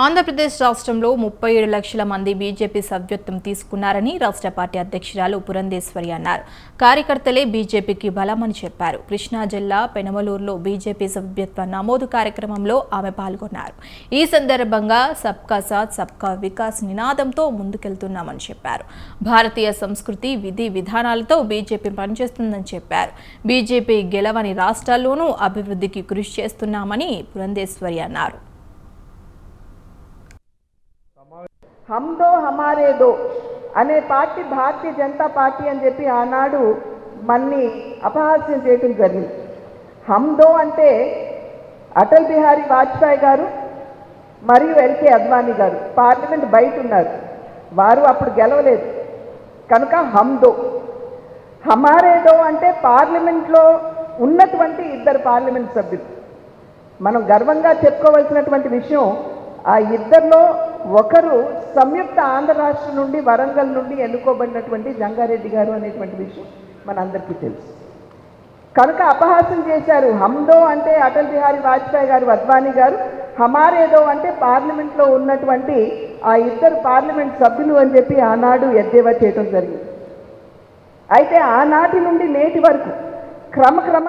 ఆంధ్రప్రదేశ్ రాష్ట్రంలో ముప్పై ఏడు లక్షల మంది బీజేపీ సభ్యత్వం తీసుకున్నారని రాష్ట్ర పార్టీ అధ్యక్షురాలు పురంధేశ్వరి అన్నారు. కార్యకర్తలే బీజేపీకి బలమని చెప్పారు. కృష్ణా జిల్లా పెనమలూరులో బీజేపీ సభ్యత్వ నమోదు కార్యక్రమంలో ఆమె పాల్గొన్నారు. ఈ సందర్భంగా సబ్కా సాత్ సబ్కా వికాస్ నినాదంతో ముందుకెళ్తున్నామని చెప్పారు. భారతీయ సంస్కృతి విధి విధానాలతో బీజేపీ పనిచేస్తుందని చెప్పారు. బీజేపీ గెలవని రాష్ట్రాల్లోనూ అభివృద్ధికి కృషి చేస్తున్నామని పురంధేశ్వరి అన్నారు. హమ్ దో అనే పార్టీ భారతీయ జనతా పార్టీ అని చెప్పి ఆనాడు మన్ని అపహాస్యం చేయటం జరిగింది. హమ్దో అంటే అటల్ బిహారీ వాజ్పేయి గారు మరియు ఎల్కే అద్వానీ గారు. పార్లమెంట్ బయట ఉన్నారు. వారు అప్పుడు గెలవలేదు. కనుక హమ్దో హమారేదో అంటే పార్లమెంట్లో ఉన్నటువంటి ఇద్దరు పార్లమెంట్ సభ్యులు. మనం గర్వంగా చెప్పుకోవాల్సినటువంటి విషయం ఆ ఇద్దరిలో ఒకరు సంయుక్త ఆంధ్ర రాష్ట్రం నుండి వరంగల్ నుండి ఎన్నుకోబడినటువంటి జంగారెడ్డి గారు అనేటువంటి విషయం మనందరికీ తెలుసు. కనుక అపహాసం చేశారు. హమ్దో అంటే అటల్ బిహారీ వాజ్పేయి గారు అద్వానీ గారు. హమారేదో అంటే పార్లమెంట్లో ఉన్నటువంటి ఆ ఇద్దరు పార్లమెంట్ సభ్యులు అని చెప్పి ఆనాడు ఎద్దేవా చేయడం జరిగింది. అయితే ఆనాటి నుండి నేటి వరకు క్రమక్రమ